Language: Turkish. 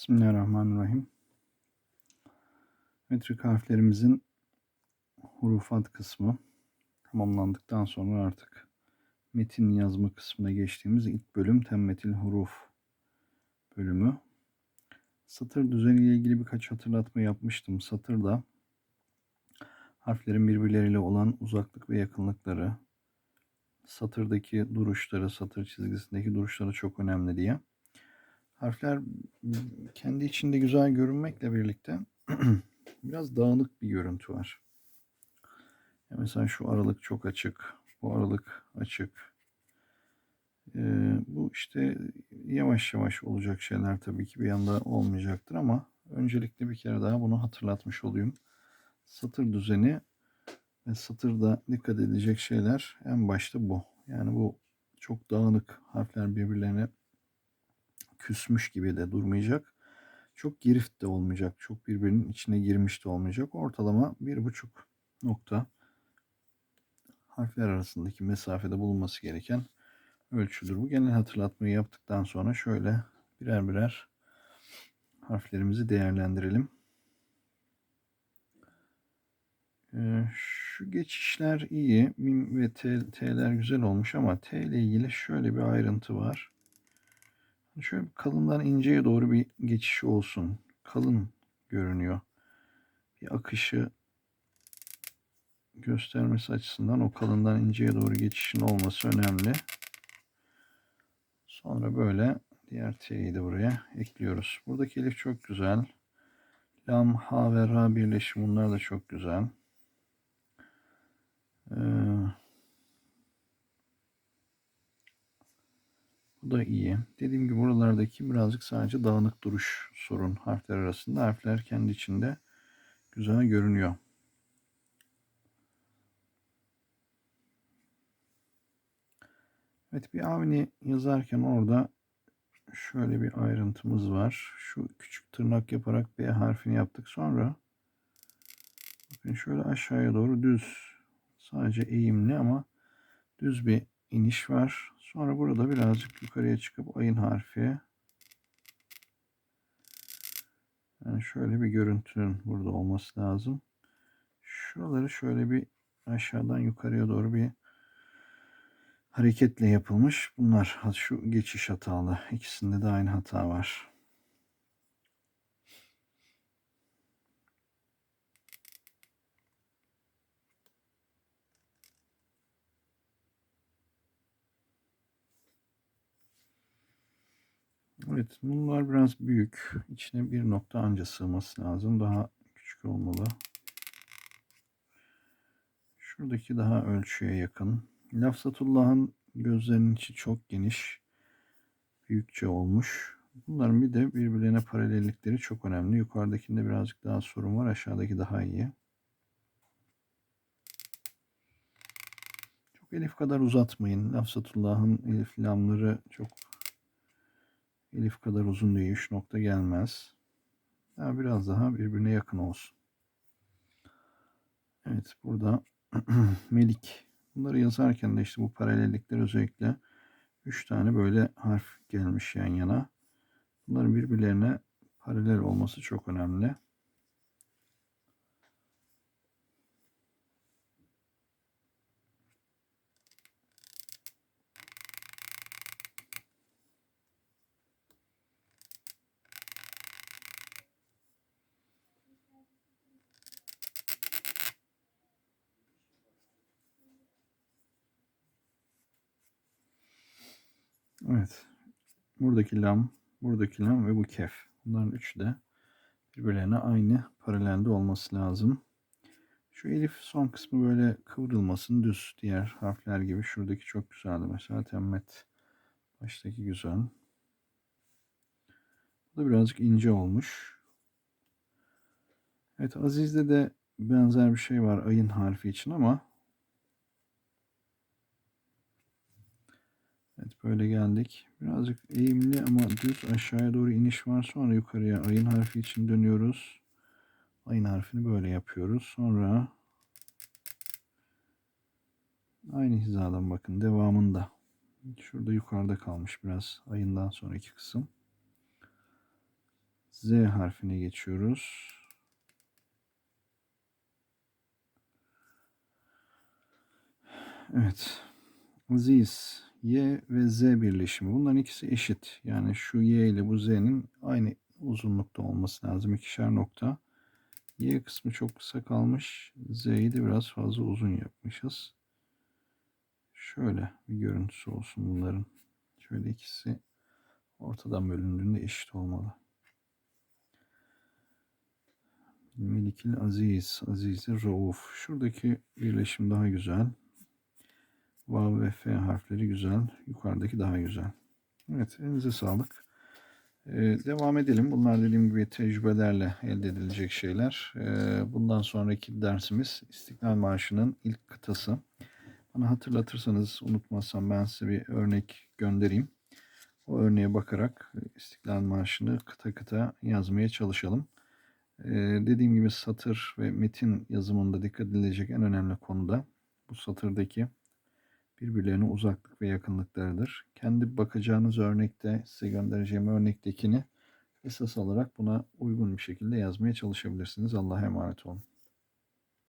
Bismillahirrahmanirrahim. Metrik harflerimizin hurufat kısmı tamamlandıktan sonra artık metin yazma kısmına geçtiğimiz ilk bölüm temmetil huruf bölümü. Satır düzeniyle ilgili birkaç hatırlatma yapmıştım. Satırda harflerin birbirleriyle olan uzaklık ve yakınlıkları, satırdaki duruşları, satır çizgisindeki duruşları çok önemli diye. Harfler kendi içinde güzel görünmekle birlikte biraz dağınık bir görüntü var. Ya mesela şu aralık çok açık, bu aralık açık. Ee, bu işte yavaş yavaş olacak şeyler tabii ki bir anda olmayacaktır ama öncelikle bir kere daha bunu hatırlatmış olayım. Satır düzeni ve satırda dikkat edilecek şeyler en başta bu. Yani bu çok dağınık harfler birbirlerine küsmüş gibi de durmayacak. Çok girift de olmayacak. Çok birbirinin içine girmiş de olmayacak. Ortalama bir buçuk nokta harfler arasındaki mesafede bulunması gereken ölçüdür. Bu genel hatırlatmayı yaptıktan sonra şöyle birer birer harflerimizi değerlendirelim. Ee, şu geçişler iyi. Mim ve T'ler güzel olmuş ama T ile ilgili şöyle bir ayrıntı var. Şöyle kalından inceye doğru bir geçiş olsun. Kalın görünüyor. Bir akışı göstermesi açısından o kalından inceye doğru geçişin olması önemli. Sonra böyle diğer T'yi de buraya ekliyoruz. Buradaki elif çok güzel. Lam, ha ve ra birleşimi bunlar da çok güzel. Ee, bu da iyi. Dediğim gibi buralardaki birazcık sadece dağınık duruş sorun harfler arasında. Harfler kendi içinde güzel görünüyor. Evet bir avni yazarken orada şöyle bir ayrıntımız var. Şu küçük tırnak yaparak B harfini yaptık. Sonra bakın şöyle aşağıya doğru düz sadece eğimli ama düz bir iniş var. Sonra burada birazcık yukarıya çıkıp ayın harfi. Yani şöyle bir görüntünün burada olması lazım. Şuraları şöyle bir aşağıdan yukarıya doğru bir hareketle yapılmış. Bunlar şu geçiş hatalı. İkisinde de aynı hata var. Evet bunlar biraz büyük. İçine bir nokta anca sığması lazım. Daha küçük olmalı. Şuradaki daha ölçüye yakın. Lafzatullah'ın gözlerinin içi çok geniş. Büyükçe olmuş. Bunların bir de birbirlerine paralellikleri çok önemli. Yukarıdakinde birazcık daha sorun var. Aşağıdaki daha iyi. Çok elif kadar uzatmayın. Lafzatullah'ın elif lamları çok elif kadar uzun değil. 3 nokta gelmez. Daha biraz daha birbirine yakın olsun. Evet burada Melik Bunları yazarken de işte bu paralellikler özellikle 3 tane böyle harf gelmiş yan yana. Bunların birbirlerine paralel olması çok önemli. Evet. Buradaki lam, buradaki lam ve bu kef. Bunların üçü de birbirlerine aynı paralelde olması lazım. Şu elif son kısmı böyle kıvrılmasın düz diğer harfler gibi. Şuradaki çok güzeldi mesela temmet. Baştaki güzel. Bu da birazcık ince olmuş. Evet Aziz'de de benzer bir şey var ayın harfi için ama böyle geldik. Birazcık eğimli ama düz aşağıya doğru iniş var. Sonra yukarıya ayın harfi için dönüyoruz. Ayın harfini böyle yapıyoruz. Sonra aynı hizadan bakın devamında. Şurada yukarıda kalmış biraz ayından sonraki kısım. Z harfine geçiyoruz. Evet. Aziz, Y ve Z birleşimi. Bunların ikisi eşit. Yani şu Y ile bu Z'nin aynı uzunlukta olması lazım. İkişer nokta. Y kısmı çok kısa kalmış. Z'yi de biraz fazla uzun yapmışız. Şöyle bir görüntüsü olsun bunların. Şöyle ikisi ortadan bölündüğünde eşit olmalı. Melikil Aziz, Aziz'i Rauf. Şuradaki birleşim daha güzel. Vav ve F harfleri güzel. Yukarıdaki daha güzel. Evet, elinize sağlık. Ee, devam edelim. Bunlar dediğim gibi tecrübelerle elde edilecek şeyler. Ee, bundan sonraki dersimiz İstiklal Marşı'nın ilk kıtası. Bana hatırlatırsanız unutmazsam ben size bir örnek göndereyim. O örneğe bakarak İstiklal Marşı'nı kıta kıta yazmaya çalışalım. Ee, dediğim gibi satır ve metin yazımında dikkat edilecek en önemli konu da bu satırdaki birbirlerine uzaklık ve yakınlıklarıdır. Kendi bakacağınız örnekte size göndereceğim örnektekini esas alarak buna uygun bir şekilde yazmaya çalışabilirsiniz. Allah'a emanet olun.